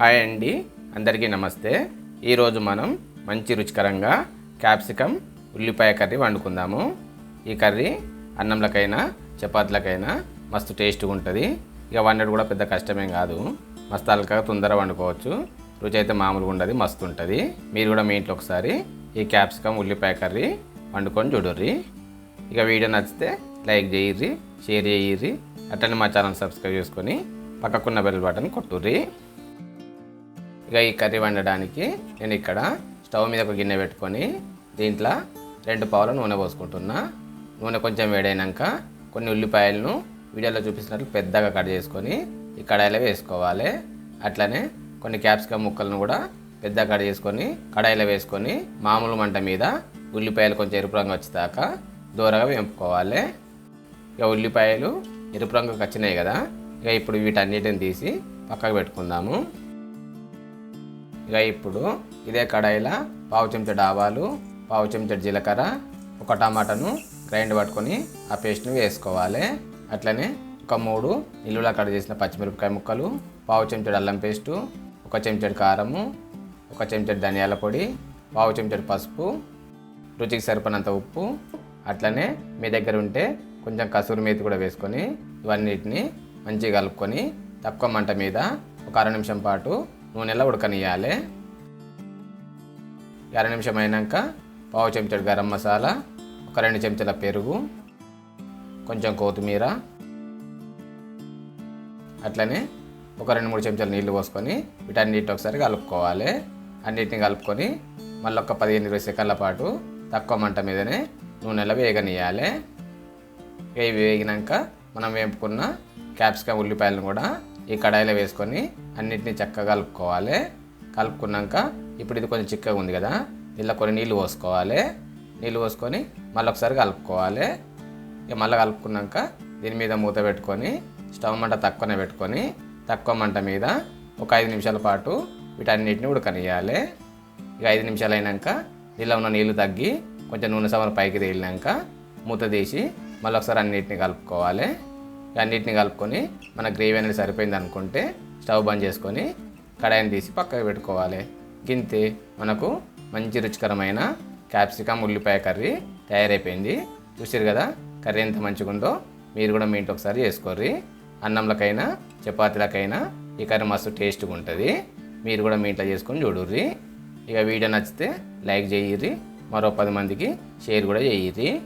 Hi అండి. అందరికీ నమస్తే. ఈరోజు మనం మంచి రుచికరంగా క్యాప్సికమ్ ఉల్లిపాయ కర్రీ వండుకుందాము. ఈ కర్రీ అన్నంలకైనా చపాతీలకైనా మస్తు టేస్ట్గా ఉంటుంది. ఇక వండడం కూడా పెద్ద కష్టమేం కాదు. మస్తు అలకగా తొందరగా వండుకోవచ్చు. రుచి అయితే మామూలుగా ఉండదు మస్తు ఉంటుంది. మీరు కూడా మీ ఇంట్లో ఒకసారి ఈ క్యాప్సికమ్ ఉల్లిపాయ కర్రీ వండుకొని చూడుర్రి. ఇక వీడియో నచ్చితే లైక్ చేయిర్రి షేర్ చేయిర్రి. అట్లనే మా ఛానల్ సబ్స్క్రైబ్ చేసుకొని పక్కకున్న బెల్ బటన్ కొట్టుర్రి. ఇక ఈ కర్రీ వండడానికి నేను ఇక్కడ స్టవ్ మీద ఒక గిన్నె పెట్టుకొని దీంట్లో రెండు పావుల నూనె పోసుకుంటున్నా. నూనె కొంచెం వేడైనాక కొన్ని ఉల్లిపాయలను వీడియోలో చూపిస్తున్నట్లు పెద్దగా కట్ చేసుకొని ఈ కడాయిలో వేసుకోవాలి. అట్లనే కొన్ని క్యాప్సికమ్ ముక్కలను కూడా పెద్దగా కట్ చేసుకొని కడాయిలో వేసుకొని మామూలు మంట మీద ఉల్లిపాయలు కొంచెం ఎరుపు రంగు వచ్చేదాకా దూరగా వేపుకోవాలి. ఇక ఉల్లిపాయలు ఎరుపు రంగుకి వచ్చినాయి కదా ఇక ఇప్పుడు వీటన్నిటిని తీసి పక్కకు పెట్టుకుందాము. ఇక ఇప్పుడు ఇదే కడాయిలో పావు చెంచా ఆవాలు పావు చెంచడు జీలకర్ర ఒక టమాటాను గ్రైండ్ పట్టుకొని ఆ పేస్ట్ని వేసుకోవాలి. అట్లనే ఒక మూడు నిలువలా కట్ చేసిన పచ్చిమిరపకాయ ముక్కలు పావు చెంచడు అల్లం పేస్టు ఒక చెంచాడు కారము ఒక చెంచాడు ధనియాల పొడి పావు చెంచడు పసుపు రుచికి సరిపడినంత ఉప్పు. అట్లనే మీ దగ్గర ఉంటే కొంచెం కసూరి మేతి కూడా వేసుకొని ఇవన్నిటిని మంచిగా కలుపుకొని తక్కువ మంట మీద ఒక అర నిమిషం పాటు నూనెలో ఉడకనియాలి ఈ అర నిమిషం అయినాక పావు చెంచాడు గరం మసాలా ఒక రెండు చెంచాల పెరుగు కొంచెం కొత్తిమీర అట్లనే ఒక రెండు మూడు చెంచాలు నీళ్ళు పోసుకొని వీటన్నిటి ఒకసారి కలుపుకోవాలి. అన్నిటిని కలుపుకొని మళ్ళీ ఒక పదిహేను ఇరవై సెకండ్ల పాటు తక్కువ మంట మీదనే నూనెలో వేగనియాలి వేగి వేగినాక మనం వేపుకున్న క్యాప్సికమ్ ఉల్లిపాయలను కూడా ఈ కడాయిలో వేసుకొని అన్నిటిని చక్కగా కలుపుకోవాలి. కలుపుకున్నాక ఇప్పుడు ఇది కొంచెం చిక్కగా ఉంది కదా ఇలా కొన్ని నీళ్ళు పోసుకోవాలి. నీళ్ళు పోసుకొని మళ్ళీ ఒకసారి కలుపుకోవాలి. ఇక మళ్ళీ కలుపుకున్నాక దీని మీద మూత పెట్టుకొని స్టవ్ మంట తక్కువనే పెట్టుకొని తక్కువ మంట మీద ఒక ఐదు నిమిషాల పాటు వీటన్నిటిని ఉడకనియాలి ఇక ఐదు నిమిషాలు అయినాక దీనిలో ఉన్న నీళ్ళు తగ్గి కొంచెం నూనె సమర పైకి తేలినాక మూత తీసి మళ్ళీ ఒకసారి అన్నిటిని కలుపుకోవాలి. అన్నిటిని కలుపుకొని మన గ్రేవీ అనేది సరిపోయింది అనుకుంటే స్టవ్ బంద్ చేసుకొని కడాయిని తీసి పక్కకు పెట్టుకోవాలి. గింతే మనకు మంచి రుచికరమైన క్యాప్సికమ్ ఉల్లిపాయ కర్రీ తయారైపోయింది. చూసారు కదా కర్రీ ఎంత మంచిగా ఉందో మీరు కూడా మీ ఇంట్లో ఒకసారి చేసుకోర్రి. అన్నంలకైనా చపాతీలకైనా ఈ కర్రీ మస్తు టేస్ట్గా ఉంటుంది. మీరు కూడా మీ ఇంట్లో చేసుకొని చూడుర్రి. ఇక వీడియో నచ్చితే లైక్ చేయిర్రి. మరో పది మందికి షేర్ కూడా చేయిర్రి.